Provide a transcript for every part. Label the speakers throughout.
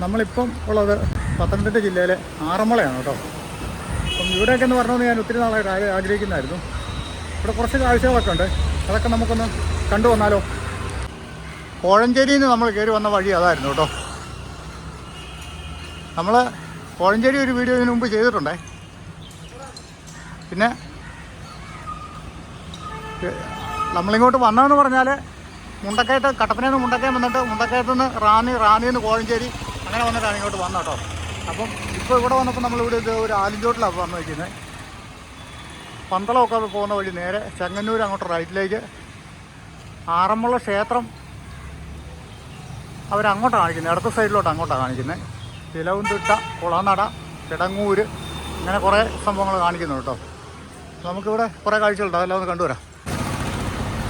Speaker 1: നമ്മളിപ്പം ഉള്ളത് പത്തനംതിട്ട ജില്ലയിലെ ആറന്മുളയാണ് കേട്ടോ. അപ്പം ഇവിടെയൊക്കെ എന്ന് പറഞ്ഞത് ഞാൻ ഒത്തിരി നാളായിട്ട് ആഗ്ര- ആഗ്രഹിക്കുന്നതായിരുന്നു. ഇവിടെ കുറച്ച് കാഴ്ചകളൊക്കെ ഉണ്ട്. അതൊക്കെ നമുക്കൊന്ന് കണ്ടു വന്നാലോ? കോഴഞ്ചേരിയിൽ നിന്ന് നമ്മൾ കയറി വന്ന വഴി അതായിരുന്നു കേട്ടോ. നമ്മൾ കോഴഞ്ചേരി ഒരു വീഡിയോ ഇതിനു മുമ്പ് ചെയ്തിട്ടുണ്ടേ. പിന്നെ നമ്മളിങ്ങോട്ട് വന്നതെന്ന് പറഞ്ഞാൽ മുണ്ടക്കയത്ത് കട്ടപ്പനയിൽ നിന്ന് മുണ്ടക്കയം വന്നിട്ട് മുണ്ടക്കയത്ത് നിന്ന് റാന്നി റാന്നിയിൽ നിന്ന് കോഴഞ്ചേരി അങ്ങനെ വന്നിട്ടാണ് ഇങ്ങോട്ട് വന്നത് കേട്ടോ. അപ്പം ഇപ്പോൾ ഇവിടെ വന്നപ്പോൾ നമ്മളിവിടെ ഇത് ഒരു ആലിഞ്ചോട്ടിലാണ് വന്ന് വയ്ക്കുന്നത് പന്തളമൊക്കെ പോകുന്ന വഴി നേരെ ചെങ്ങന്നൂർ അങ്ങോട്ട് റൈറ്റിലേക്ക്. ആറന്മുള ക്ഷേത്രം. അവരങ്ങോട്ടാണ് കാണിക്കുന്നത് ഇടത്ത സൈഡിലോട്ട് അങ്ങോട്ടാണ് കാണിക്കുന്നത് ചിലവുംതിട്ട കുളനട കിടങ്ങൂര് ഇങ്ങനെ കുറേ സംഭവങ്ങൾ കാണിക്കുന്നു കേട്ടോ. നമുക്കിവിടെ കുറേ കാഴ്ചകളുണ്ട്. അതെല്ലാം ഒന്ന് കണ്ടുവരാം.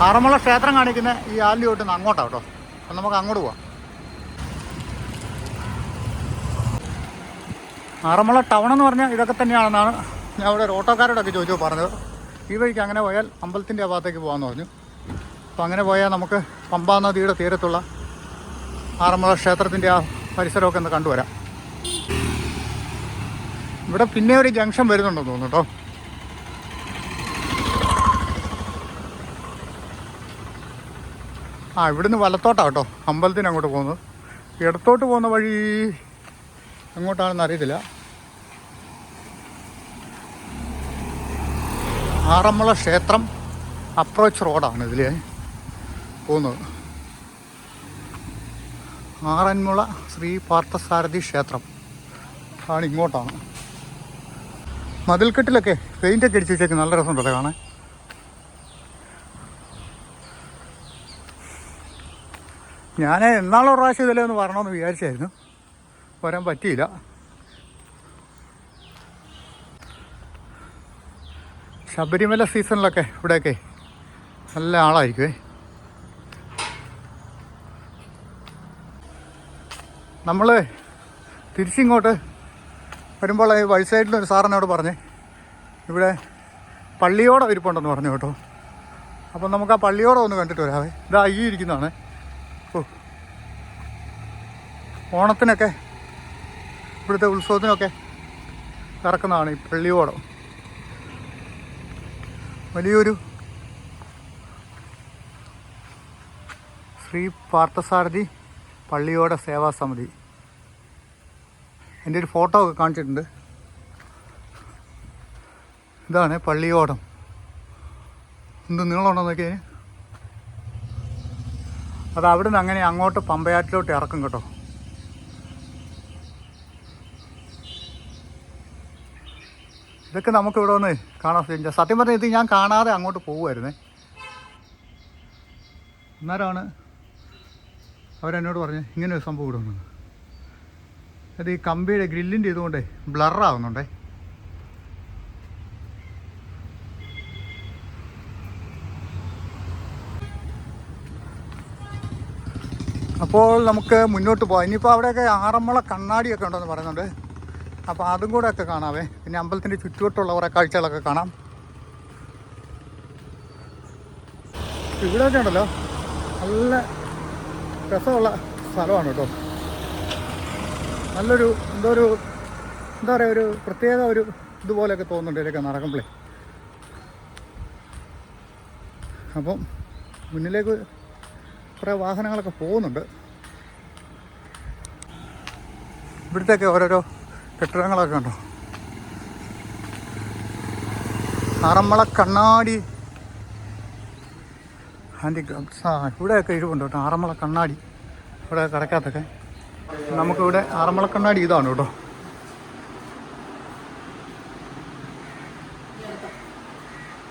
Speaker 1: ആറന്മുള ക്ഷേത്രം കാണിക്കുന്ന ഈ ആലിന്റെ തൊട്ട് അങ്ങോട്ടാണ് കേട്ടോ. അപ്പം നമുക്ക് അങ്ങോട്ട് പോവാം. ആറന്മുള ടൗൺ എന്ന് പറഞ്ഞാൽ ഇതൊക്കെ തന്നെയാണെന്നാണ് ഞാൻ അവിടെ ഒരു ഓട്ടോക്കാരോടൊക്കെ ചോദിച്ചു പറഞ്ഞത്. ഈ വഴിക്ക് അങ്ങനെ പോയാൽ അമ്പലത്തിന്റെ ഭാഗത്തേക്ക് പോകാമെന്ന് പറഞ്ഞു. അപ്പോൾ അങ്ങനെ പോയാൽ നമുക്ക് പമ്പാ നദിയുടെ തീരത്തുള്ള ആറന്മുള ക്ഷേത്രത്തിന്റെ ആ പരിസരമൊക്കെ ഒന്ന് കണ്ടുവരാം. ഇവിടെ പിന്നെ ഒരു ജംഗ്ഷൻ വരുന്നുണ്ടെന്ന് തോന്നുന്നു കേട്ടോ. ആ ഇവിടുന്ന് വലത്തോട്ടാണ് കേട്ടോ അമ്പലത്തിന് അങ്ങോട്ട് പോകുന്നത്. ഇടത്തോട്ട് പോകുന്ന വഴി എങ്ങോട്ടാണെന്ന് അറിയത്തില്ല. ആറന്മുള ക്ഷേത്രം അപ്രോച്ച് റോഡാണ് ഇതിൽ പോകുന്നത്. ആറന്മുള ശ്രീ പാർത്ഥസാരഥി ക്ഷേത്രം. ആണ് ഇങ്ങോട്ടാണ്. മതിൽക്കെട്ടിലൊക്കെ പെയിന്റൊക്കെ അടിച്ച് വെച്ചേക്ക് നല്ല രസമുണ്ടല്ലോ കാണാൻ. ഞാൻ എന്നാളോ പ്രാവശ്യം ഇതിലേ ഒന്ന് വരണമെന്ന് വിചാരിച്ചായിരുന്നു. വരാൻ പറ്റിയില്ല. ശബരിമല സീസണിലൊക്കെ ഇവിടെയൊക്കെ നല്ല ആളായിരിക്കുമേ നമ്മൾ തിരിച്ചിങ്ങോട്ട് വരുമ്പോൾ ഈ വഴി സൈഡിൽ ഒരു സാറിനോട് പറഞ്ഞേ ഇവിടെ പള്ളിയോട ഇരിപ്പുണ്ടെന്ന് പറഞ്ഞു കേട്ടോ. അപ്പം നമുക്ക് ആ പള്ളിയോടെ ഒന്ന് കണ്ടിട്ട് വരാവേ. ഇതാ ഈ ഇരിക്കുന്നതാണ്. ഓണത്തിനൊക്കെ ഇവിടുത്തെ ഉത്സവത്തിനൊക്കെ കറക്കുന്നതാണ് ഈ പള്ളിയോടം. വലിയൊരു ശ്രീ പാർത്ഥസാരഥി പള്ളിയോട സേവാ സമിതി. എന്റെ ഒരു ഫോട്ടോ ഒക്കെ കാണിച്ചിട്ടുണ്ട്. ഇതാണ് പള്ളിയോടം. എന്ത് നീളമുണ്ടോ നോക്കിയതിന് അത് അവിടെ നിന്ന് അങ്ങനെ അങ്ങോട്ട് പമ്പയാറ്റിലോട്ട് ഇറക്കും കേട്ടോ. ഇതൊക്കെ നമുക്ക് ഇവിടെ ഒന്ന് കാണാൻ സത്യം പറഞ്ഞാൽ ഇത് ഞാൻ കാണാതെ അങ്ങോട്ട് പോകുമായിരുന്നേ അന്നേരമാണ് അവരെന്നോട് പറഞ്ഞു ഇങ്ങനെ ഒരു സംഭവം ഇവിടെ ഉണ്ടെന്ന് അത് ഈ കമ്പിയുടെ ഗ്രില്ലിന്റെ ഇതുകൊണ്ടേ ബ്ലറാവുന്നുണ്ടേ അപ്പോൾ നമുക്ക് മുന്നോട്ട് പോകാം ഇനിയിപ്പോൾ അവിടെയൊക്കെ ആറന്മുള കണ്ണാടിയൊക്കെ ഉണ്ടെന്ന് പറയുന്നുണ്ട്. അപ്പോൾ അതും കൂടെ ഒക്കെ കാണാവേ. പിന്നെ അമ്പലത്തിന്റെ ചുറ്റുവട്ടുള്ള കുറേ കാഴ്ചകളൊക്കെ കാണാം. ഇവിടെയൊക്കെ ഉണ്ടല്ലോ. നല്ല രസമുള്ള സ്ഥലമാണ് കേട്ടോ. നല്ലൊരു എന്തോ ഒരു എന്താ പറയുക ഒരു പ്രത്യേക ഒരു ഇതുപോലെയൊക്കെ തോന്നുന്നുണ്ട് ഇതിലൊക്കെ നടക്കുമ്പോഴേ. അപ്പം മുന്നിലേക്ക് കുറേ വാഹനങ്ങളൊക്കെ പോകുന്നുണ്ട്. ഇവിടുത്തെയൊക്കെ ഓരോരോ കെട്ടിടങ്ങളൊക്കെ ഉണ്ടോ ആറന്മുള കണ്ണാടി. ഹാൻഡിക്രാഫ്റ്റ്സ് ആ ഇവിടെയൊക്കെ ഇഴിവുണ്ട് കേട്ടോ ആറന്മുള കണ്ണാടി. ഇവിടെ കിടക്കാത്തൊക്കെ. നമുക്കിവിടെ ആറന്മുള കണ്ണാടി ഇതാണ് കേട്ടോ.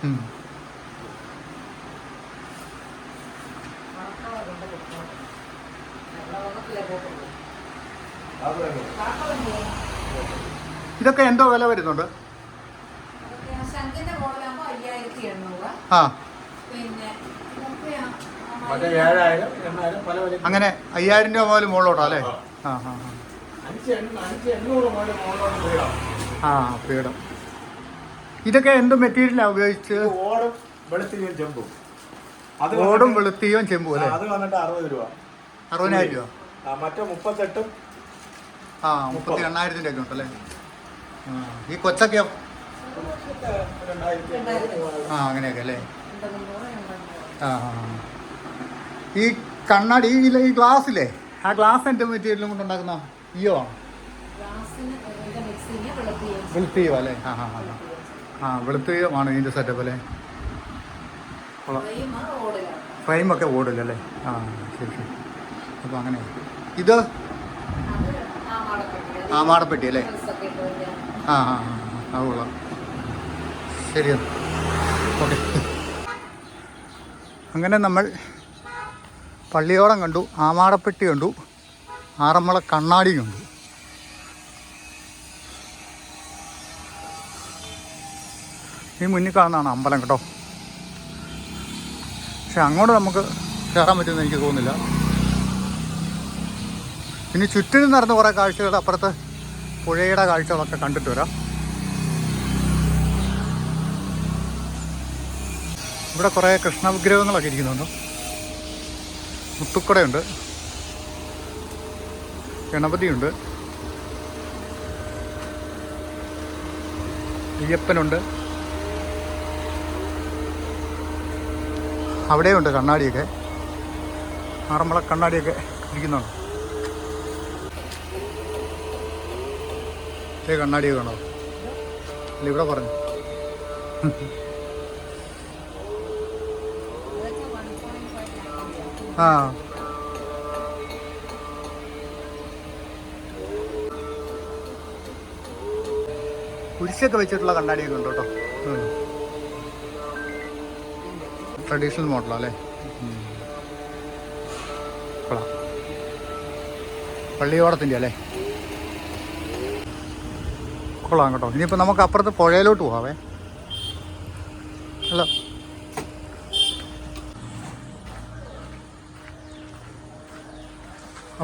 Speaker 1: ഉം. ഇതൊക്കെ എന്തോ വില വരുന്നുണ്ട്? ആ.
Speaker 2: പല
Speaker 1: അങ്ങനെ അയ്യായിരം രൂപ മുതൽ മുകളിലോട്ടാ അല്ലേ? ആ. ആ ഇതൊക്കെ എന്ത് മെറ്റീരിയലാണ് ഉപയോഗിച്ച്?
Speaker 2: ഓടും വെളുത്തിയും ചെമ്പും. അത്
Speaker 1: ഓടും
Speaker 2: വന്നിട്ട്
Speaker 1: വെളുത്തിയും ചെമ്പും അല്ലേ?
Speaker 2: അത് വന്നിട്ട് അറുപത് രൂപ.
Speaker 1: അറുപതിനായിരം രൂപ?
Speaker 2: ആ, മറ്റേ മുപ്പത്തെട്ടും
Speaker 1: ആ മുപ്പത്തി എണ്ണായിരത്തിന്റെ ഒക്കെ ഉണ്ടല്ലേ? ഈ കൊച്ചൊക്കെയോ? ആ അങ്ങനെയൊക്കെ അല്ലേ? ആ. ഈ കണ്ണാടി ഈ ഈ ഗ്ലാസ്സില്ലേ? ആ ഗ്ലാസ് എന്റെ മെറ്റീരിയലും കൊണ്ട് ഉണ്ടാക്കുന്ന? ഈയോ ആണ്
Speaker 3: വെളുപ്പിയും
Speaker 1: വെളുത്തീയോ അല്ലേ? ആ ആ ആ വെളുത്തീയമാണ് ഇതിന്റെ സെറ്റപ്പ് അല്ലേ? ഫ്രെയിമൊക്കെ ഓടില്ലല്ലേ ആ ശരി ശരി. അപ്പോൾ അങ്ങനെ. ഇത്?
Speaker 3: ആമാടപ്പെട്ടി
Speaker 1: ആമാടപ്പെട്ടി അല്ലേ? ആ ആ ആ ആ, അത് കൊള്ളാം. ശരി ഓക്കെ. അങ്ങനെ നമ്മൾ പള്ളിയോടം കണ്ടു ആമാടപ്പെട്ടി കണ്ടു ആറന്മുള കണ്ണാടി കണ്ടു. ഈ മുന്നിൽ കാണുന്നതാണ് അമ്പലം കേട്ടോ. പക്ഷെ അങ്ങോട്ട് നമുക്ക് കയറാൻ പറ്റുമെന്ന് എനിക്ക് തോന്നുന്നില്ല. ഇനി ചുറ്റിനും നടന്ന് കുറേ കാഴ്ചകൾ അപ്പുറത്ത് പുഴയുടെ കാഴ്ചകളൊക്കെ കണ്ടിട്ട് വരാം. ഇവിടെ കുറേ കൃഷ്ണ വിഗ്രഹങ്ങളൊക്കെ ഇരിക്കുന്നുണ്ട്. മുത്തുക്കുടയുണ്ട്. ഗണപതിയുണ്ട്. അയ്യപ്പനുണ്ട്. അവിടെയുണ്ട് കണ്ണാടിയൊക്കെ. ആറന്മുള കണ്ണാടിയൊക്കെ ഇരിക്കുന്നുണ്ട്. കണ്ണാടി കാണോ അല്ല ഇവിടെ പറഞ്ഞു. ആ. കുരിശൊക്കെ വെച്ചിട്ടുള്ള കണ്ണാടിയൊക്കെ ഉണ്ട് കേട്ടോ. ട്രഡീഷണൽ മോഡലാ അല്ലേ? ഉം. കൊള്ളാം. പള്ളിയോടത്തിന്റെ അല്ലേ? കൊള്ളാം കേട്ടോ. ഇനിയിപ്പോൾ നമുക്ക് അപ്പുറത്ത് പുഴയിലോട്ട് പോവാവേ. അല്ല.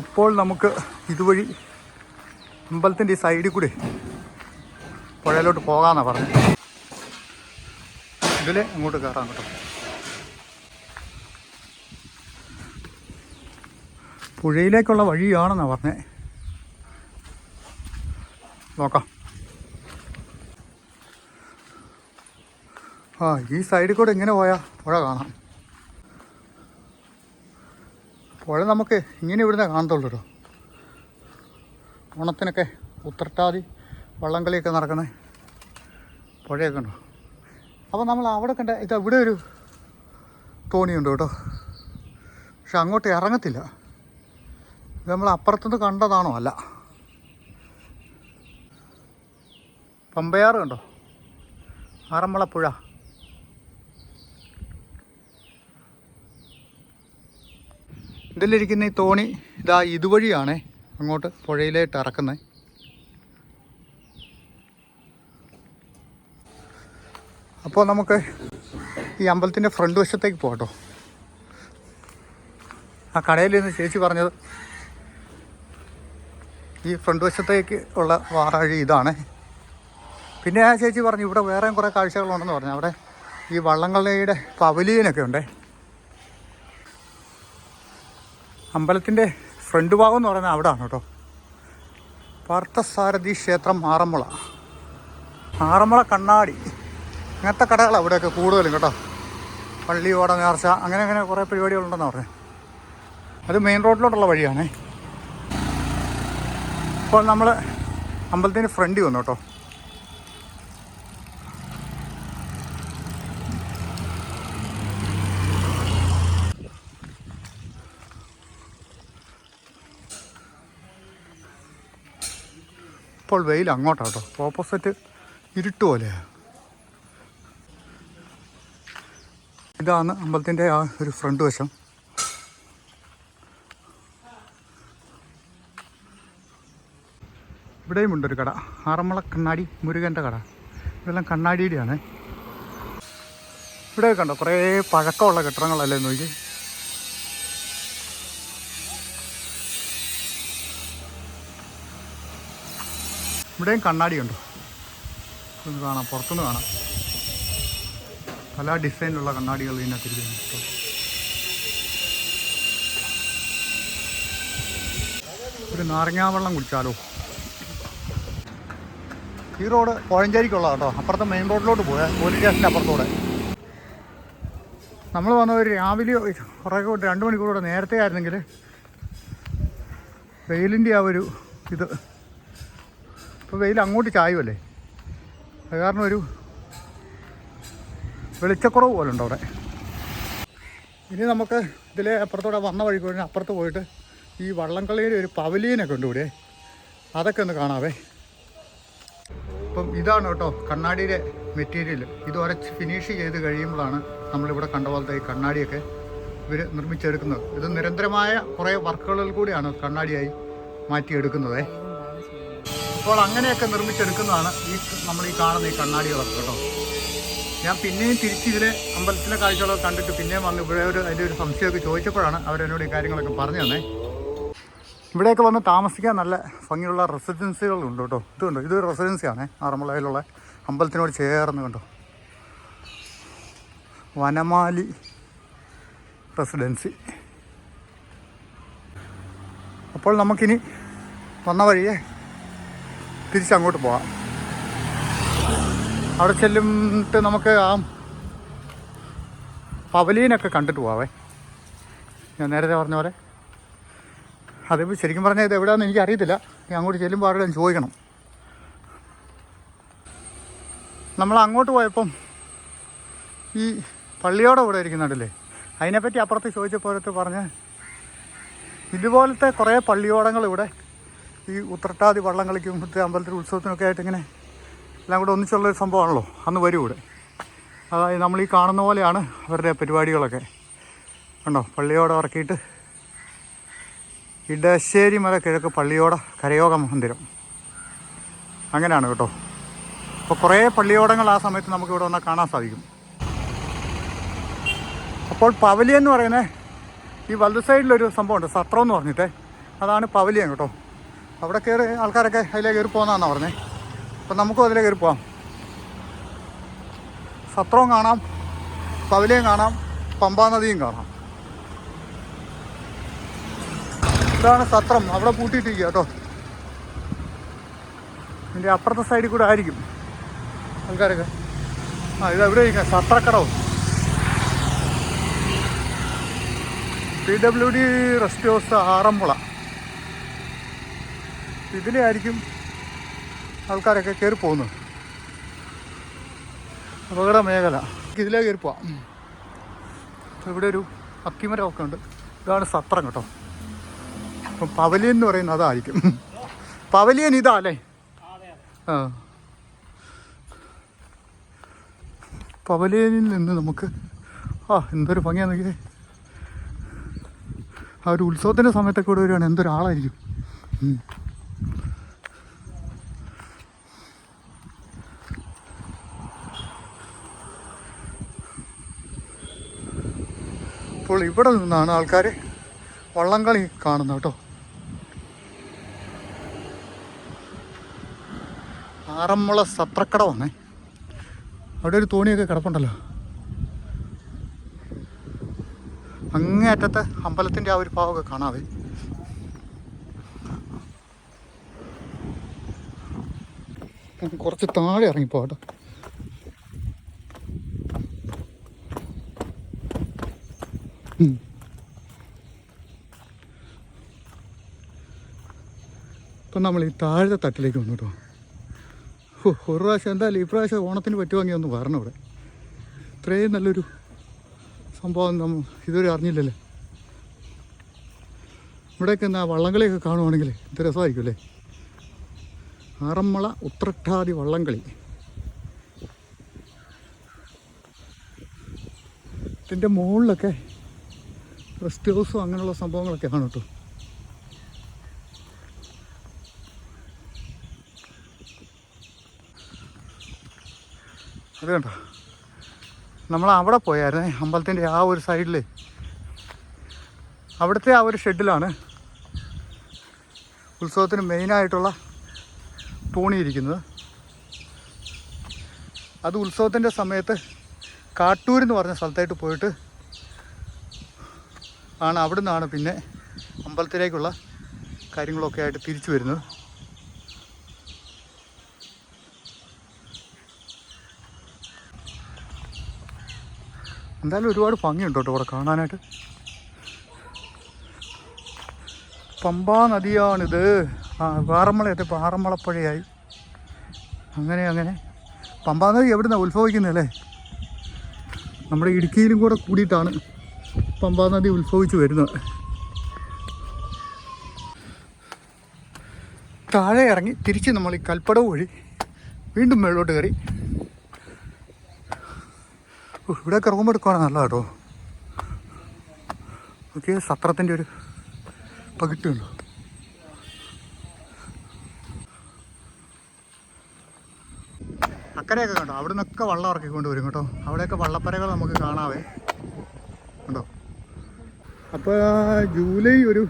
Speaker 1: അപ്പോൾ നമുക്ക് ഇതുവഴി അമ്പലത്തിന്റെ ഈ സൈഡിൽ കൂടി പുഴയിലോട്ട് പോകാമെന്നാണ് പറഞ്ഞത് ഇതിൽ അങ്ങോട്ട് കയറാം കേട്ടോ. പുഴയിലേക്കുള്ള വഴിയാണെന്നാണ് പറഞ്ഞത് നോക്കാം. ആ ഈ സൈഡിൽ കൂടെ ഇങ്ങനെ പോയാൽ പുഴ കാണാം. പുഴ നമുക്ക് ഇങ്ങനെ ഇവിടുന്ന് കാണത്തുള്ളൂ കേട്ടോ ഓണത്തിനൊക്കെ ഉത്രട്ടാതി വള്ളംകളിയൊക്കെ നടക്കണേ. പുഴയൊക്കെ ഉണ്ടോ? അപ്പോൾ നമ്മൾ അവിടെ കണ്ട ഇത് ഇവിടെ ഒരു തോണിയുണ്ട് കേട്ടോ. പക്ഷെ അങ്ങോട്ട് ഇറങ്ങത്തില്ല. ഇത് നമ്മൾ അപ്പുറത്തുനിന്ന് കണ്ടതാണോ അല്ല. പമ്പയാറ് കണ്ടോ? ആറന്മുള പുഴ. ഇതിലിരിക്കുന്ന ഈ തോണി ഇതാ ഇതുവഴിയാണേ അങ്ങോട്ട് പുഴയിലേട്ട് ഇറക്കുന്നത് അപ്പോൾ നമുക്ക് ഈ അമ്പലത്തിന്റെ ഫ്രണ്ട് വശത്തേക്ക് പോകട്ടോ. ആ കടയിൽ നിന്ന് ചേച്ചി പറഞ്ഞത് ഈ ഫ്രണ്ട് വശത്തേക്ക് ഉള്ള വാറഴി ഇതാണ്. പിന്നെ ആ ചേച്ചി പറഞ്ഞു ഇവിടെ വേറെയും കുറേ കാഴ്ചകളുണ്ടെന്ന് പറഞ്ഞു. അവിടെ ഈ വള്ളങ്ങളുടെ പവലിയനൊക്കെ ഉണ്ടേ. അമ്പലത്തിന്റെ ഫ്രണ്ട് ഭാഗം എന്ന് പറയുന്നത് അവിടെയാണ് കേട്ടോ. പാർത്ഥസാരഥി ക്ഷേത്രം ആറന്മുള. ആറന്മുള കണ്ണാടി. അങ്ങനത്തെ കടകൾ അവിടെയൊക്കെ കൂടുതലും കേട്ടോ. പള്ളി ഓട നേർച്ച അങ്ങനെ അങ്ങനെ കുറേ പരിപാടികളുണ്ടെന്ന് പറഞ്ഞു. അത് മെയിൻ റോഡിലോട്ടുള്ള വഴിയാണേ. അപ്പോൾ നമ്മൾ അമ്പലത്തിന്റെ ഫ്രണ്ടിൽ വന്നു കേട്ടോ. ഇപ്പോൾ വെയിൽ അങ്ങോട്ടാട്ടോ. ഓപ്പോസിറ്റ് ഇരുട്ട് പോലെയാണ് ഇതാണ് അമ്പലത്തിന്റെ ആ ഒരു ഫ്രണ്ട് വശം. ഇവിടെയും ഉണ്ടൊരു കട. ആറന്മുള കണ്ണാടി മുരുകന്റെ കട. ഇതെല്ലാം കണ്ണാടിയുടെയാണ്. ഇവിടെ കണ്ടോ? കുറേ പഴക്കമുള്ള കെട്ടിടങ്ങളല്ലേ നോക്കി. ഇവിടെയും കണ്ണാടിയുണ്ടോ ഒന്ന് കാണാം പുറത്തുനിന്ന് കാണാം. പല ഡിസൈനിലുള്ള കണ്ണാടികൾ ഇതിനകത്ത് ഇരിക്കുന്നു. ഒരു നാരങ്ങാവെള്ളം കുടിച്ചാലോ? ഈ റോഡ് കോഴഞ്ചേരിക്കുള്ള കേട്ടോ. അപ്പുറത്തെ മെയിൻ റോഡിലോട്ട് പോയാൽ പോലീസ് സ്റ്റേഷന്റെ അപ്പുറത്തൂടെ. നമ്മൾ വന്ന ഒരു രാവിലെ കുറേ രണ്ട് മണിക്കൂർ നേരത്തെ ആയിരുന്നെങ്കിൽ വെയിലിന്റെ ആ ഒരു ഇത് ഇപ്പോൾ വെയിൽ അങ്ങോട്ട് ചായുമല്ലേ അത് കാരണം ഒരു വെളിച്ചക്കുറവ് പോലെ ഉണ്ട് അവിടെ ഇനി നമുക്ക് ഇതിലെ അപ്പുറത്തൂടെ വന്ന വഴിക്ക് കഴിഞ്ഞാൽ അപ്പുറത്ത് പോയിട്ട് ഈ വള്ളംകളിയിൽ ഒരു പവലിയനൊക്കെ ഉണ്ട് ഇവിടെ അതൊക്കെ ഒന്ന് കാണാവേ. ഇപ്പം ഇതാണ് കേട്ടോ കണ്ണാടിയുടെ മെറ്റീരിയൽ ഇത് ഉരച്ച് ഫിനിഷ് ചെയ്ത് കഴിയുമ്പോഴാണ് നമ്മളിവിടെ കണ്ട പോലത്തെ ഈ കണ്ണാടിയൊക്കെ ഇവർ നിർമ്മിച്ചെടുക്കുന്നത്. ഇത് നിരന്തരമായ കുറേ വർക്കുകളിൽ കൂടിയാണ് കണ്ണാടിയായി മാറ്റിയെടുക്കുന്നത്. അപ്പോൾ അങ്ങനെയൊക്കെ നിർമ്മിച്ചെടുക്കുന്നതാണ് ഈ നമ്മൾ ഈ കാണുന്ന ഈ കണ്ണാടികളൊക്കെ കേട്ടോ. ഞാൻ പിന്നെയും തിരിച്ച് ഇതിലെ അമ്പലത്തിലെ കാഴ്ചകളൊക്കെ കണ്ടിട്ട് പിന്നെയും വന്ന് ഇവിടെ ഒരു അതിന്റെ ഒരു സംശയമൊക്കെ ചോദിച്ചപ്പോഴാണ് അവരെന്നോട് ഈ കാര്യങ്ങളൊക്കെ പറഞ്ഞു തന്നെ. ഇവിടെയൊക്കെ വന്ന് താമസിക്കാൻ നല്ല ഭംഗിയുള്ള റെസിഡൻസികളുണ്ട് കേട്ടോ. കണ്ടോ ഇതൊരു റെസിഡൻസിയാണേ ആറന്മുളയിലുള്ള അമ്പലത്തിനോട് ചേർന്ന് കണ്ടോ. വനമാലി റെസിഡൻസി അപ്പോൾ നമുക്കിനി വന്ന വഴിയെ തിരിച്ചങ്ങോട്ട് പോവാം. അവിടെ ചെല്ലിട്ട് നമുക്ക് ആ പവലീനൊക്കെ കണ്ടിട്ട് പോവാവേ. ഞാൻ നേരത്തെ പറഞ്ഞ പോലെ. അതിപ്പോൾ ശരിക്കും പറഞ്ഞാൽ ഇത് എവിടെയാണെന്ന് എനിക്ക് അറിയത്തില്ല ഞാൻ അങ്ങോട്ട് ചെല്ലുമ്പോൾ ആരുടെ ചോദിക്കണം. നമ്മൾ അങ്ങോട്ട് പോയപ്പം ഈ പള്ളിയോടെ കൂടെ ഇരിക്കുന്നുണ്ടല്ലേ? അതിനെപ്പറ്റി അപ്പുറത്ത് ചോദിച്ചപ്പോഴത്ത് പറഞ്ഞ് ഇതുപോലത്തെ കുറേ പള്ളിയോടങ്ങൾ ഇവിടെ ഈ ഉത്രട്ടാതി വള്ളംകളിക്കും ഇവിടുത്തെ അമ്പലത്തിൽ ഉത്സവത്തിനൊക്കെ ആയിട്ട് ഇങ്ങനെ എല്ലാം കൂടെ ഒന്നിച്ചുള്ളൊരു സംഭവമാണല്ലോ. അന്ന് വരും ഇവിടെ. അതായത് നമ്മൾ ഈ കാണുന്ന പോലെയാണ് അവരുടെ പരിപാടികളൊക്കെ. ഉണ്ടോ പള്ളിയോടെ ഇറക്കിയിട്ട് ഇടശ്ശേരി മല കിഴക്ക് പള്ളിയോട കരയോഗ മന്ദിരം. അങ്ങനെയാണ് കേട്ടോ. അപ്പോൾ കുറേ പള്ളിയോടങ്ങൾ ആ സമയത്ത് നമുക്ക് ഇവിടെ വന്നാൽ കാണാൻ സാധിക്കും. അപ്പോൾ പവലിയെന്ന് പറയുന്നത് ഈ വലത് സൈഡിലൊരു സംഭവമുണ്ട് സത്രം എന്ന് പറഞ്ഞിട്ട്. അതാണ് പവലിയൻ കേട്ടോ. അവിടെ കയറി ആൾക്കാരൊക്കെ അതിലേ കയറി പോകുന്നതാണെന്നാണ് പറഞ്ഞത് അപ്പം നമുക്കും അതിലേ കയറി പോവാം. സത്രവും കാണാം പവലിയും കാണാം പമ്പാ നദിയും കാണാം. ഇതാണ് സത്രം. അവിടെ പൂട്ടിയിട്ടിരിക്കുക കേട്ടോ. ഇതിന്റെ അപ്പുറത്തെ സൈഡിൽ കൂടെ ആയിരിക്കും ആൾക്കാരൊക്കെ. ആ ഇത് എവിടെ ഇരിക്കുക Sathrakadavu. P W D rest house Aranmula. ഇതിലെ ആയിരിക്കും ആൾക്കാരൊക്കെ കയറി പോകുന്നത്. അപകട മേഖല. ഇതിലേ കയറി പോവാം. ഇവിടെ ഒരു അക്കിമരമൊക്കെ ഉണ്ട്. ഇതാണ് സത്രം കേട്ടോ. അപ്പം പവലിയൻ എന്ന് പറയുന്നത് അതായിരിക്കും. പവലിയൻ ഇതാ അല്ലേ? ആ. പവലിയനിൽ നിന്ന് നമുക്ക് ആ എന്തൊരു ഭംഗിയാ നോക്കിയേ. ആ ഒരു ഉത്സവത്തിന്റെ സമയത്തൊക്കെ ഇവിടെ വരികയാണ്. എന്തൊരാളായിരിക്കും. ഇവിടെ നിന്നാണ് ആൾക്കാർ വള്ളംകളി കാണുന്നത് കേട്ടോ. ആറന്മുള സത്രക്കട വന്നേ. അവിടെ ഒരു തോണിയൊക്കെ കിടപ്പുണ്ടല്ലോ. അങ്ങേ അറ്റത്തെ അമ്പലത്തിന്റെ ആ ഒരു ഭാവമൊക്കെ കാണാവേ ഉം, കുറച്ച് താഴെ ഇറങ്ങിപ്പോ കേട്ടോ ഉം. ഇപ്പം നമ്മൾ ഈ താഴത്തെ തട്ടിലേക്ക് വന്നു കേട്ടോ. ഒരു പ്രാവശ്യം എന്തായാലും ഈ പ്രാവശ്യം ഓണത്തിന് പറ്റുവാങ്ങി ഒന്ന് വരണം ഇവിടെ. ഇത്രയും നല്ലൊരു സംഭവം നമ്മൾ ഇതുവരെ അറിഞ്ഞില്ലല്ലേ? ഇവിടെയൊക്കെ എന്നാ വള്ളംകളിയൊക്കെ കാണുവാണെങ്കിൽ ഇത് രസമായിരിക്കും അല്ലേ? ആറന്മുള ഉത്രട്ടാതി വള്ളംകളി. ഇതിന്റെ മുകളിലൊക്കെ റെസ്റ്റ് ഹൗസും അങ്ങനെയുള്ള സംഭവങ്ങളൊക്കെ ആണ് കേട്ടോ. അത് കണ്ടോ? നമ്മൾ അവിടെ പോയായിരുന്നേ അമ്പലത്തിന്റെ ആ ഒരു സൈഡിൽ അവിടുത്തെ ആ ഒരു ഷെഡിലാണ് ഉത്സവത്തിന് മെയിനായിട്ടുള്ള തോണിയിരിക്കുന്നത് അത് ഉത്സവത്തിന്റെ സമയത്ത് കാട്ടൂർ എന്ന് പറഞ്ഞ സ്ഥലത്തായിട്ട് പോയിട്ട് ആണ് അവിടെ നിന്നാണ് പിന്നെ അമ്പലത്തിലേക്കുള്ള കാര്യങ്ങളൊക്കെ ആയിട്ട് തിരിച്ചു വരുന്നത്. എന്തായാലും ഒരുപാട് ഭംഗിയുണ്ട് കേട്ടോ ഇവിടെ കാണാനായിട്ട്. പമ്പാ നദിയാണിത്. പാറമ്മളയത്തെ പാറമ്മളപ്പുഴയായി അങ്ങനെ അങ്ങനെ. പമ്പാ നദി എവിടുന്ന ഉത്ഭവിക്കുന്നതല്ലേ? നമ്മുടെ ഇടുക്കിയിലും കൂടെ കൂടിയിട്ടാണ്. പമ്പാ നദി ഉത്ഭവിച്ചു വരുന്നത്. താഴെ ഇറങ്ങി തിരിച്ച് നമ്മൾ ഈ കൽപ്പടവ് വഴി വീണ്ടും മേളോട്ട് കയറി. ഇവിടെയൊക്കെ ഇറങ്ങുമ്പോൾ എടുക്കുവാണ് നല്ല കേട്ടോ ഓക്കെ സത്രത്തിന്റെ ഒരു പകിട്ടുണ്ടോ അക്കരെയൊക്കെ കണ്ടോ? അവിടെ നിന്നൊക്കെ വള്ളം ഇറക്കിക്കൊണ്ട് വരും കേട്ടോ. അവിടെയൊക്കെ വള്ളപ്പരകൾ നമുക്ക് കാണാവേ. അപ്പോൾ ജൂലൈ ഒരു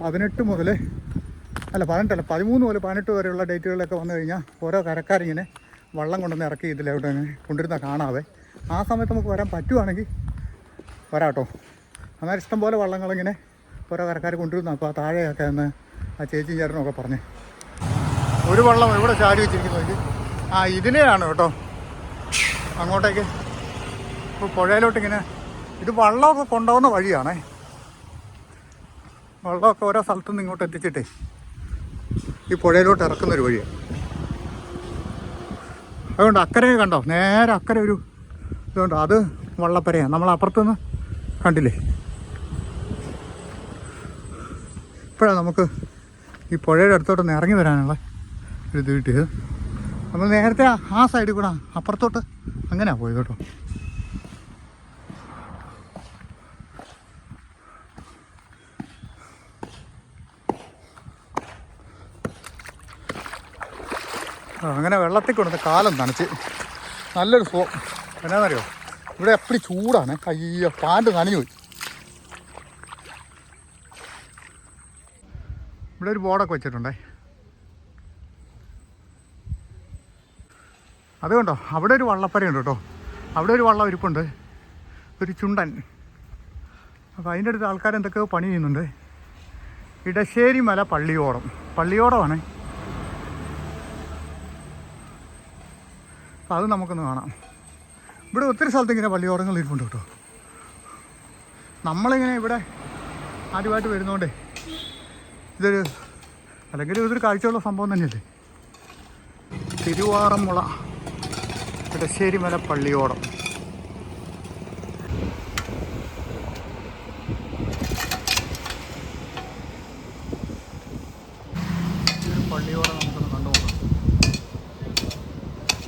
Speaker 1: പതിനെട്ട് മുതൽ അല്ല പതിനെട്ടല്ല പതിമൂന്ന് മുതൽ പതിനെട്ട് വരെയുള്ള ഡേറ്റുകളിലൊക്കെ വന്നു കഴിഞ്ഞാൽ ഓരോ കരക്കാരിങ്ങനെ വള്ളം കൊണ്ടുവന്ന് ഇറക്കി ഇതിലോട്ട് കൊണ്ടിരുന്ന കാണാതെ ആ സമയത്ത് നമുക്ക് വരാൻ പറ്റുവാണെങ്കിൽ വരാട്ടോ. അന്നേരം ഇഷ്ടംപോലെ വള്ളങ്ങളിങ്ങനെ ഓരോ കരക്കാർ കൊണ്ടുവരുന്നു. അപ്പോൾ ആ താഴെയൊക്കെ ഒന്ന് ആ ചേച്ചിയും ചേട്ടനൊക്കെ പറഞ്ഞേ. ഒരു വള്ളം ഇവിടെ ചാടി വെച്ചിരിക്കുന്നത് ആ ഇതിനെയാണ് കേട്ടോ. അങ്ങോട്ടേക്ക്. ഇപ്പോൾ പുഴയിലോട്ടിങ്ങനെ ഇത് വള്ളമൊക്കെ കൊണ്ടുപോകുന്ന വഴിയാണേ. വള്ളമൊക്കെ ഓരോ സ്ഥലത്തു നിന്ന് ഇങ്ങോട്ട് എത്തിച്ചിട്ടേ. ഈ പുഴയിലോട്ട് ഇറക്കുന്ന ഒരു വഴിയാണ് അതുകൊണ്ട് അക്കരെ കണ്ടോ? നേരെ അക്കരെ ഒരു ഇതുകൊണ്ട് അത് വള്ളപ്പരയാണ് നമ്മൾ അപ്പുറത്തുനിന്ന് കണ്ടില്ലേ? ഇപ്പോഴാണ് നമുക്ക് ഈ പുഴയുടെ അടുത്തോട്ട് ഒന്ന് ഇറങ്ങി വരാനുള്ള ഒരു ഇത് കിട്ടിയത്. നമ്മൾ നേരത്തെ ആ സൈഡിൽ കൂടെ അപ്പുറത്തോട്ട് അങ്ങനെയാണ് പോയത് കേട്ടോ. അങ്ങനെ വെള്ളത്തിൽ കൊണ്ടുവന്ന് കാലം നനച്ച്. നല്ലൊരു സുഖം എന്നാന്നറിയോ? ഇവിടെ എപ്പോഴും ചൂടാണ്. അയ്യോ പാന്റ് നനഞ്ഞു പോയി. ഇവിടെ ഒരു ബോർഡൊക്കെ വെച്ചിട്ടുണ്ടേ. അതുകൊണ്ടോ അവിടെ ഒരു വള്ളപ്പരയുണ്ട് കേട്ടോ. അവിടെ ഒരു വള്ളം ഇരിപ്പുണ്ട്. ഒരു ചുണ്ടൻ. അപ്പോൾ അതിന്റെ അടുത്ത് ആൾക്കാർ എന്തൊക്കെയോ പണി ചെയ്യുന്നുണ്ട്. ഇടശ്ശേരി മല പള്ളിയോടം. പള്ളിയോടമാണ്. അപ്പോൾ അത് നമുക്കൊന്ന് കാണാം. ഇവിടെ ഒത്തിരി സ്ഥലത്ത് ഇങ്ങനെ പള്ളിയോടങ്ങൾ ഇരിപ്പുണ്ട് കേട്ടോ. നമ്മളിങ്ങനെ ഇവിടെ ആദ്യമായിട്ട് വരുന്നോണ്ടേ ഇതൊരു അല്ലെങ്കിൽ ഇതൊരു കാഴ്ചയുള്ള സംഭവം തന്നെയല്ലേ? തിരുവാറന്മുള ഇടശ്ശേരി മല പള്ളിയോടം ഒരു പള്ളിയോടം നമുക്കൊന്ന് കണ്ടു നോക്കാം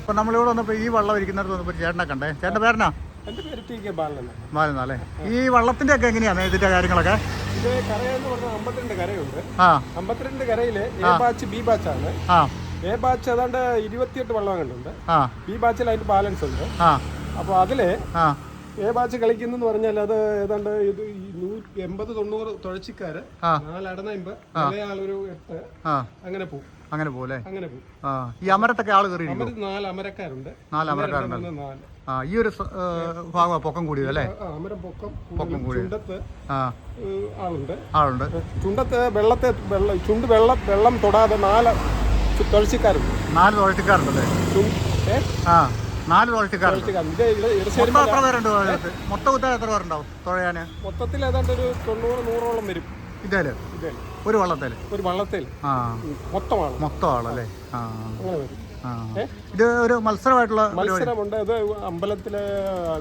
Speaker 1: ഇപ്പം നമ്മളിവിടെ വന്നപ്പോൾ ഈ വള്ളം ഇരിക്കുന്നിടത്ത് വന്നപ്പോൾ ചേട്ടനെ കണ്ടേ. ചേട്ടന്റെ പേരനാ
Speaker 4: എന്റെ പേര് ടി കെ ബാലൻ.
Speaker 1: മാലുന്ന അല്ലേ? ഈ വള്ളത്തിന്റെ ഒക്കെ എങ്ങനെയാണ് ഇതിന്റെ കാര്യങ്ങളൊക്കെ?
Speaker 4: ഇത് കരയെന്ന് പറഞ്ഞാൽ അമ്പത്തിരണ്ട് കരയുണ്ട്.
Speaker 1: ആ.
Speaker 4: അമ്പത്തിരണ്ട് കരയിൽ എ ബാച്ച് ബി ബാച്ചാണ്.
Speaker 1: ആ.
Speaker 4: എ ബാച്ച് ഏതാണ്ട് ഇരുപത്തിയെട്ട് വള്ളം കണ്ടുണ്ട്
Speaker 1: ആ.
Speaker 4: ബി ബാച്ചിൽ അതിന്റെ ബാലൻസ് ഉണ്ട്
Speaker 1: ആ.
Speaker 4: അപ്പോൾ അതിൽ
Speaker 1: ആ.
Speaker 4: എ ബാച്ച് കളിക്കുന്നെന്ന് പറഞ്ഞാൽ അത് ഏതാണ്ട് ഇത് എൺപത് തൊണ്ണൂറ് തുഴച്ചിക്കാര്. നാലടനമ്പ് എട്ട് അങ്ങനെ പോകും
Speaker 1: അങ്ങനെ പോലെ
Speaker 4: അങ്ങനെ പോകും
Speaker 1: ഈ അമരത്തൊക്കെ ആൾ
Speaker 4: കയറി നാല് അമരക്കാരുണ്ട്.
Speaker 1: നാല് അമരക്കാരുണ്ട് ആ ഈ ഒരു ഭാഗം ഭാഗമാണ് പൊക്കം കൂടിയത് അല്ലേ?
Speaker 4: അമരം പൊക്കം
Speaker 1: പൊക്കം. കൂടി.
Speaker 4: ചുണ്ടത്ത് ആളുണ്ട്.
Speaker 1: ആളുണ്ട്.
Speaker 4: ചുണ്ടത്ത് വെള്ളത്തെ വെള്ളം ചുണ്ട് വെള്ളം വെള്ളം തൊടാതെ നാല് തുഴച്ചിക്കാരുണ്ട്.
Speaker 1: നാല് തുഴച്ചിക്കാരുണ്ടല്ലേ? ആ. നാല് തുഴച്ചിക്കാരുണ്ട് മൊത്തം എത്ര പേരുണ്ട് അതിനകത്ത്? മൊത്തം കുത്താൻ എത്ര പേരുണ്ടാവും തുഴയാന്?
Speaker 4: മൊത്തത്തിൽ ഏതാണ്ട് ഒരു തൊണ്ണൂറ് നൂറോളം വരും.
Speaker 1: ഇതേൽ?
Speaker 4: ഇതേ
Speaker 1: ഒരു വള്ളത്തേൽ?
Speaker 4: ഒരു വള്ളത്തിൽ
Speaker 1: ആ.
Speaker 4: മൊത്തമാണ്
Speaker 1: മൊത്തം ആളല്ലേ? ആ? ഇത് ഒരു മത്സരമായിട്ടുള്ള
Speaker 4: മത്സരമുണ്ട്. ഇത് അമ്പലത്തിലെ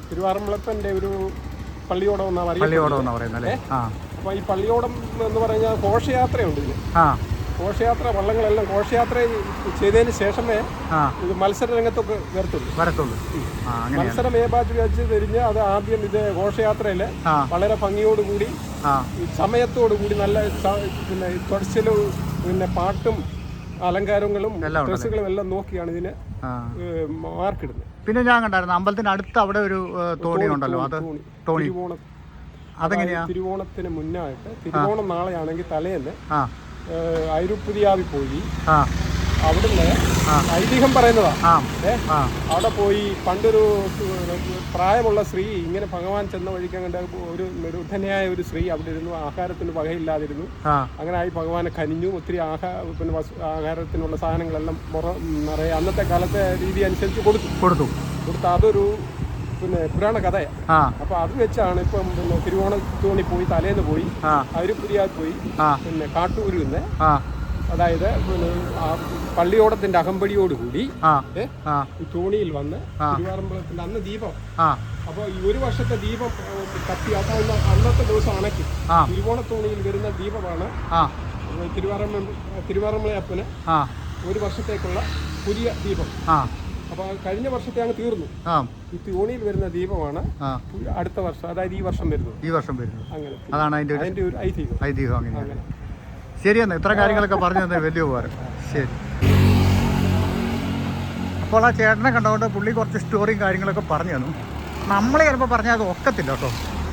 Speaker 4: തിരുവാറമ്പലപ്പന്റെ ഒരു പള്ളിയോടം എന്ന്
Speaker 1: പള്ളിയോടം എന്നാ പറയുന്നത് അല്ലേ? ആ.
Speaker 4: അപ്പോൾ ഈ പള്ളിയോടം എന്ന് പറഞ്ഞാൽ ഘോഷയാത്രയുണ്ട് ഇതിന്
Speaker 1: ആ.
Speaker 4: ഘോഷയാത്ര വള്ളങ്ങളെല്ലാം ഘോഷയാത്ര ചെയ്തതിന് ശേഷമേ ഇത് മത്സര രംഗത്തൊക്കെ വരത്തുള്ളൂ.
Speaker 1: വരത്തുള്ളൂ
Speaker 4: മത്സരം ഏ ബാച്ച് വെച്ച് തിരിഞ്ഞ് അത് ആദ്യം ഇത് ഘോഷയാത്രയിൽ വളരെ ഭംഗിയോടുകൂടി
Speaker 1: സമയത്തോടുകൂടി
Speaker 4: ഈ സമയത്തോടു കൂടി നല്ല പിന്നെ തുടച്ചിലും പിന്നെ പാട്ടും അലങ്കാരങ്ങളും ഡ്രസ്സുകളും എല്ലാം നോക്കിയാണ് ഇതിന് മാർക്കിടുന്നത്.
Speaker 1: പിന്നെ ഞാൻ കണ്ടായിരുന്നു അമ്പലത്തിന് അടുത്ത് അവിടെ ഒരു തോണി ഉണ്ടല്ലോ അത്
Speaker 4: തോണി.
Speaker 1: തോണി.
Speaker 4: തിരുവോണം.
Speaker 1: അതെങ്ങനെയാ?
Speaker 4: തിരുവോണത്തിന് മുന്നായിട്ട് തിരുവോണം നാളെയാണെങ്കിൽ തലേന്ന് അരുപ്പുതിയാവി പോയി. അവിടുന്ന് ഐതിഹ്യം പറയുന്നതാ. അവിടെ പോയി പണ്ടൊരു പ്രായമുള്ള സ്ത്രീ ഇങ്ങനെ ഭഗവാൻ ചെന്ന വഴിക്ക് കണ്ട ഒരു നിരുദ്ധനയായ ഒരു സ്ത്രീ അവിടെ ഇരുന്നു. ആഹാരത്തിന് വകയില്ലാതിരുന്നു. അങ്ങനെ ആയി ഭഗവാനെ കനിഞ്ഞു ഒത്തിരി ആഹാര പിന്നെ ആഹാരത്തിനുള്ള സാധനങ്ങളെല്ലാം നിറയെ അന്നത്തെ കാലത്തെ രീതി അനുസരിച്ച് കൊടുത്തു.
Speaker 1: കൊടുത്തു.
Speaker 4: കൊടുത്ത് അതൊരു പിന്നെ പുരാണ കഥയാണ് അപ്പൊ അത് വെച്ചാണ് ഇപ്പം പിന്നെ തിരുവോണത്തോണി പോയി തലേന്ന് പോയി അരിപ്പുരിയാൽ പോയി പിന്നെ കാട്ടൂരിൽ നിന്ന്. അതായത് പള്ളിയോടത്തിന്റെ അകമ്പടിയോടുകൂടി തോണിയിൽ വന്ന്. തിരുവാറമ്പലത്തിന്റെ അന്ന് ദീപം. അപ്പൊ ഈ ഒരു വർഷത്തെ ദീപം കത്തി അതാവുന്ന അന്നത്തെ ദിവസം
Speaker 1: അണക്കി.
Speaker 4: തിരുവോണത്തോണിയിൽ വരുന്ന ദീപമാണ്. തിരുവാറമ്പ
Speaker 1: തിരുവാറമ്പളയപ്പന്
Speaker 4: ഒരു വർഷത്തേക്കുള്ള പുതിയ ദീപം.
Speaker 1: ആ
Speaker 4: അപ്പോൾ കഴിഞ്ഞ വർഷത്തെ അങ്ങ് തീർന്നു.
Speaker 1: ആ.
Speaker 4: ഈ തോണിയിൽ വരുന്ന ദീപമാണ് അടുത്ത വർഷം അതായത് ഈ വർഷം വരുന്നത്.
Speaker 1: ഈ വർഷം വരുന്നത്.
Speaker 4: അങ്ങനെ.
Speaker 1: അതാണ് അതിന്റെ
Speaker 4: അതിന്റെ ഒരു ഐതിഹ്യം.
Speaker 1: ഐതിഹ്യം
Speaker 4: അങ്ങനെ.
Speaker 1: ശരിയെന്നാ ഇത്ര കാര്യങ്ങളൊക്കെ പറഞ്ഞു തന്നെ വലിയ ഉപകാരം. ശരി. അപ്പോൾ ആ ചേട്ടനെ കണ്ടുകൊണ്ട് പുള്ളി കുറച്ച് സ്റ്റോറിയും കാര്യങ്ങളൊക്കെ പറഞ്ഞു തന്നു. നമ്മൾ ചിലപ്പോൾ പറഞ്ഞാൽ അത് ഒക്കത്തില്ല കേട്ടോ.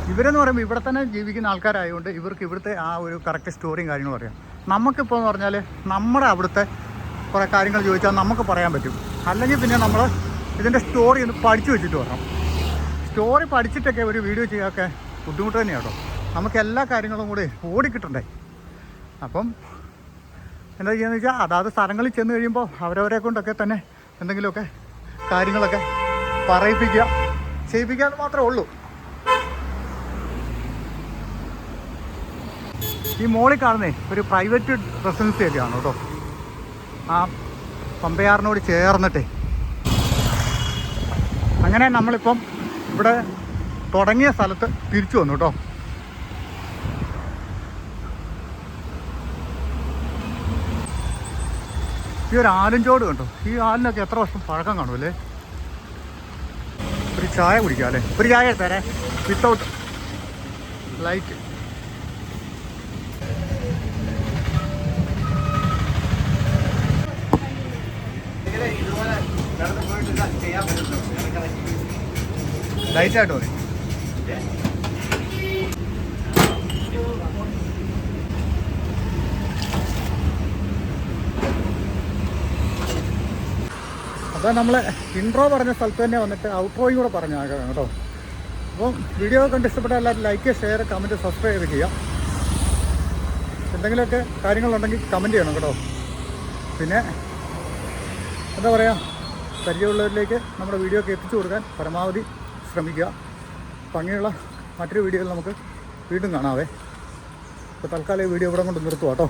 Speaker 1: ഇവരെന്ന് പറയുമ്പോൾ ഇവിടെ തന്നെ ജീവിക്കുന്ന ആൾക്കാരായതുകൊണ്ട് ഇവർക്ക് ഇവിടുത്തെ ആ ഒരു കറക്റ്റ് സ്റ്റോറിയും കാര്യങ്ങളും അറിയാം. നമുക്കിപ്പോൾ എന്ന് പറഞ്ഞാൽ നമ്മുടെ അവിടുത്തെ കുറേ കാര്യങ്ങൾ ചോദിച്ചാൽ നമുക്ക് പറയാൻ പറ്റും. അല്ലെങ്കിൽ പിന്നെ നമ്മൾ ഇതിന്റെ സ്റ്റോറി ഒന്ന് പഠിച്ചു വെച്ചിട്ട് വരണം. സ്റ്റോറി പഠിച്ചിട്ടൊക്കെ ഒരു വീഡിയോ ചെയ്യാനൊക്കെ ബുദ്ധിമുട്ട് തന്നെയാണ് കേട്ടോ. നമുക്ക് എല്ലാ കാര്യങ്ങളും കൂടി ഓടിക്കിട്ടണ്ടേ? അപ്പം എന്താ ചെയ്യുന്നത് വെച്ചാൽ അതാത് സ്ഥലങ്ങളിൽ ചെന്ന് കഴിയുമ്പോൾ അവരവരെ കൊണ്ടൊക്കെ തന്നെ എന്തെങ്കിലുമൊക്കെ കാര്യങ്ങളൊക്കെ പറയിപ്പിക്കുക. ചെയ്യിപ്പിക്കുക എന്ന് മാത്രമേ ഉള്ളൂ. ഈ മോളിൽ കാണുന്നേ ഒരു പ്രൈവറ്റ് റെസിഡൻസി ഒക്കെയാണ് കേട്ടോ. ആ പമ്പയാറിനോട് ചേർന്നിട്ട്. അങ്ങനെ നമ്മളിപ്പം ഇവിടെ തുടങ്ങിയ സ്ഥലത്ത് തിരിച്ചു വന്നു കേട്ടോ ഈ ഒരു ആലിഞ്ചോട് കണ്ടോ? ഈ ആലിനൊക്കെ എത്ര വർഷം പഴക്കം കാണുമല്ലേ? ഒരു ചായ കുടിക്കാം അല്ലേ? ഒരു ചായ തരാം വിത്തൗട്ട് ലൈറ്റ് ലൈറ്റായിട്ട് ആട്ടോ അപ്പോൾ നമ്മൾ ഇൻട്രോ പറഞ്ഞ സ്ഥലത്ത് തന്നെ വന്നിട്ട് ഔട്ട്രോയും കൂടെ പറഞ്ഞാക്കാം കേട്ടോ. അപ്പം വീഡിയോ കണ്ട് ഇഷ്ടപ്പെട്ട എല്ലാവരും ലൈക്ക് ഷെയർ കമന്റ് സബ്സ്ക്രൈബ് ചെയ്യുക എന്തെങ്കിലുമൊക്കെ കാര്യങ്ങളുണ്ടെങ്കിൽ കമന്റ് ചെയ്യണം കേട്ടോ. പിന്നെ എന്താ പറയുക പരിചയമുള്ളവരിലേക്ക് നമ്മുടെ വീഡിയോ ഒക്കെ എത്തിച്ചു കൊടുക്കാൻ പരമാവധി ശ്രമിക്കുക. ഭംഗിയുള്ള മറ്റൊരു വീഡിയോയിൽ നമുക്ക് വീണ്ടും കാണാവേ. അപ്പോൾ തൽക്കാലം ഈ വീഡിയോ ഇവിടെ കൊണ്ട് നിർത്തുക കേട്ടോ.